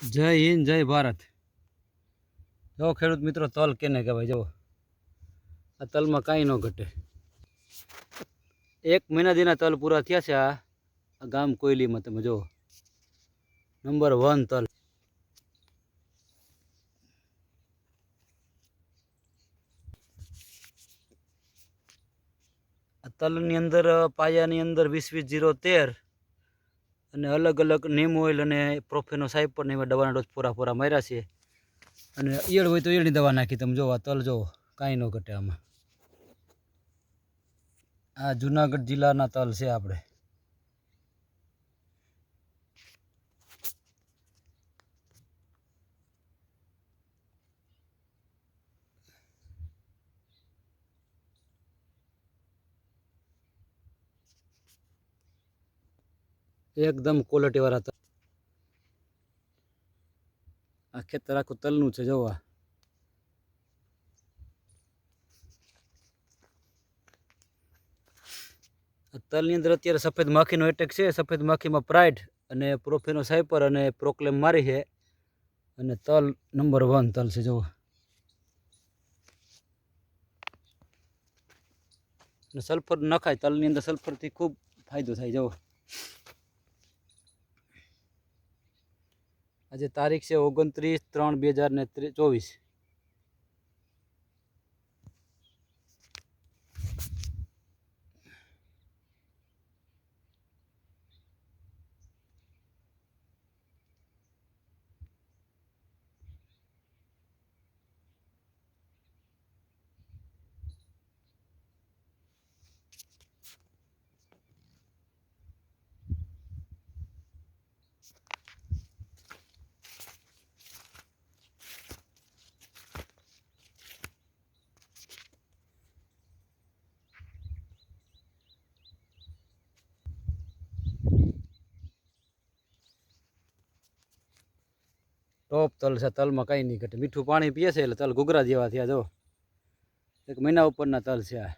જય હિન્દ, જય ભારત. જો ખેડૂત મિત્રો, તલ કેને કહેવાય? જો, આ તલમાં કાંઈ ન ઘટે. એક મહિના દીના તલ પૂરા થયા છે આ ગામ કોયલીમાં તમે જુઓ. નંબર વન તલ. તલની અંદર, પાયાની અંદર વીસ વીસ જીરો તેર અને અલગ અલગ નીમ ઓઇલ અને પ્રોફેનો સાહેબ પણ એમાં દવાના ડોઝ પૂરા પૂરા માર્યા છે. અને ઈયળ હોય તો ઈયળની દવા નાખી, તમે જોવો તલ જોવો, કાંઈ ન ઘટે આમાં. આ જુનાગઢ જિલ્લાના તલ છે આપણે. એકદમ ક્વોલિટી વાળા તલ. આ ખેતર આખું તલનું છે, જોવા તલની અંદર અત્યારે સફેદ માખીનો એટેક છે. સફેદ માખીમાં પ્રાઇડ અને પ્રોફેનો સાયપર અને પ્રોક્લેમ મારી છે. અને તલ નંબર વન તલ છે, જોવો. અને સલ્ફર નખાય, તલની અંદર સલ્ફરથી ખૂબ ફાયદો થાય, જવો. આજે તારીખ છે ઓગણત્રીસ ત્રણ બે હજાર ને ચોવીસ. ટોપ તલ છે, તલમાં કંઈ નહીં ઘટે. મીઠું પાણી પીએ છે એટલે તલ ઘૂઘરા જેવા થયા, જો. એક મહિના ઉપરના તલ છે આ.